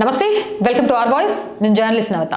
నమస్తే welcome to R voice నేను journalist Navatha.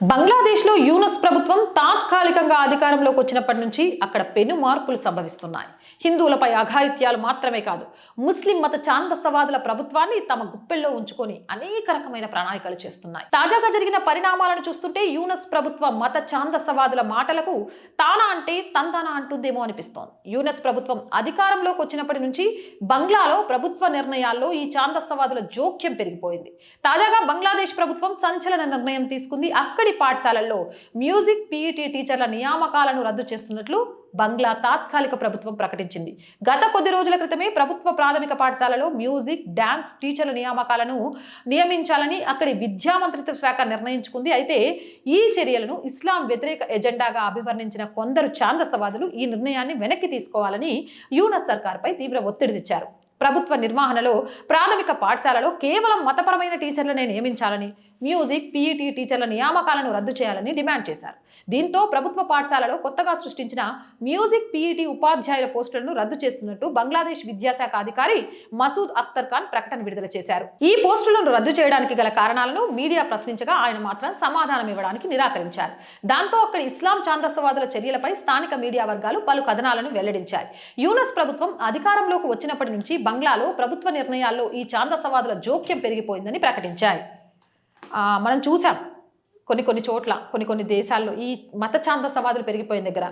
బంగ్లాదేశ్లో యూనస్ ప్రభుత్వం తాత్కాలికంగా అధికారంలోకి వచ్చినప్పటి నుంచి అక్కడ పెను మార్పులు సంభవిస్తున్నాయి. హిందువులపై అఘాయిత్యాలు మాత్రమే కాదు ముస్లిం మత ఛాందసవాదుల ప్రభుత్వాన్ని తమ గుప్పెల్లో ఉంచుకొని అనేక రకమైన ప్రణాళికలు చేస్తున్నాయి. తాజాగా జరిగిన పరిణామాలను చూస్తుంటే యూనస్ ప్రభుత్వ మత ఛాందసవాదుల మాటలకు తానా అంటే తందానా అంటుందేమో అనిపిస్తోంది. యూనస్ ప్రభుత్వం అధికారంలోకి వచ్చినప్పటి నుంచి బంగ్లాలో ప్రభుత్వ నిర్ణయాల్లో ఈ ఛాందసవాదుల జోక్యం పెరిగిపోయింది. తాజాగా బంగ్లాదేశ్ ప్రభుత్వం సంచలన నిర్ణయం తీసుకుంది. అక్కడ పాఠశాలల్లో మ్యూజిక్ పీఈటీ టీచర్ల నియామకాలను రద్దు చేస్తున్నట్లు బంగ్లా తాత్కాలిక ప్రభుత్వం ప్రకటించింది. గత కొద్ది రోజుల క్రితమే ప్రభుత్వ ప్రాథమిక పాఠశాలలో మ్యూజిక్ డాన్స్ టీచర్ల నియామకాలను నియమించాలని అక్కడి విద్యా మంత్రిత్వ శాఖ నిర్ణయించుకుంది. అయితే ఈ చర్యలను ఇస్లాం వ్యతిరేక ఎజెండాగా అభివర్ణించిన కొందరు ఛాందసవాదులు ఈ నిర్ణయాన్ని వెనక్కి తీసుకోవాలని యూనస్ సర్కార్పై తీవ్ర ఒత్తిడి తెచ్చారు. ప్రభుత్వ నిర్వహణలో ప్రాథమిక పాఠశాలలో కేవలం మతపరమైన టీచర్లనే నియమించాలని మ్యూజిక్ పీఈటీ టీచర్ల నియామకాలను రద్దు చేయాలని డిమాండ్ చేశారు. దీంతో ప్రభుత్వ పాఠశాలలో కొత్తగా సృష్టించిన మ్యూజిక్ పీఈటీ ఉపాధ్యాయుల పోస్టులను రద్దు చేస్తున్నట్టు బంగ్లాదేశ్ విద్యాశాఖ అధికారి మసూద్ అఖ్తర్ ఖాన్ ప్రకటన విడుదల చేశారు. ఈ పోస్టులను రద్దు చేయడానికి గల కారణాలను మీడియా ప్రశ్నించగా ఆయన మాత్రం సమాధానం ఇవ్వడానికి నిరాకరించారు. దాంతో అక్కడ ఇస్లాం ఛాందస్సవాదుల చర్యలపై స్థానిక మీడియా వర్గాలు పలు కథనాలను వెల్లడించాయి. యూనస్ ప్రభుత్వం అధికారంలోకి వచ్చినప్పటి నుంచి బంగ్లాలో ప్రభుత్వ నిర్ణయాల్లో ఈ ఛాందసవాదుల జోక్యం పెరిగిపోయిందని ప్రకటించాయి. మనం చూసాం కొన్ని కొన్ని చోట్ల కొన్ని కొన్ని దేశాల్లో ఈ మత ఛాందసవాదులు పెరిగిపోయిన దగ్గర.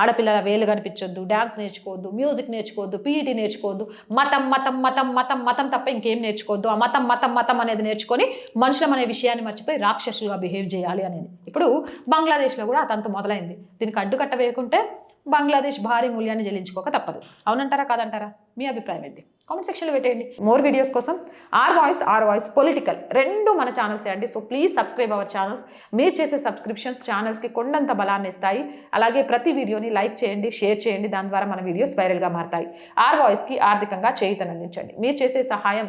ఆడపిల్లల వేలు కనిపించొద్దు డ్యాన్స్ నేర్చుకోవద్దు మ్యూజిక్ నేర్చుకోవద్దు పీఈటీ నేర్చుకోవద్దు మతం మతం మతం మతం మతం తప్ప ఇంకేం నేర్చుకోవద్దు. ఆ మతం మతం మతం అనేది నేర్చుకొని మనుషులం అనే విషయాన్ని మర్చిపోయి రాక్షసులుగా బిహేవ్ చేయాలి అనేది. ఇప్పుడు బంగ్లాదేశ్లో కూడా ఆ తంతు మొదలైంది. దీనికి అడ్డుకట్ట వేయకుంటే బంగ్లాదేశ్ భారీ మూల్యాన్ని చెల్లించుకోక తప్పదు. అవునంటారా కాదంటారా? మీ అభిప్రాయం ఏంటి? కామెంట్ సెక్షన్లో పెట్టేయండి. మోర్ వీడియోస్ కోసం R voice R voice political రెండు మన ఛానల్స్ అండి. So please subscribe our channels మీరు చేసే సబ్స్క్రిప్షన్స్ ఛానల్స్కి కొండంత బలాన్ని ఇస్తాయి. అలాగే ప్రతి వీడియోని లైక్ చేయండి షేర్ చేయండి. దాని ద్వారా మన వీడియోస్ వైరల్గా మారతాయి. ఆర్ వాయిస్కి ఆర్థికంగా చేయుతనందించండి. మీరు చేసే సహాయం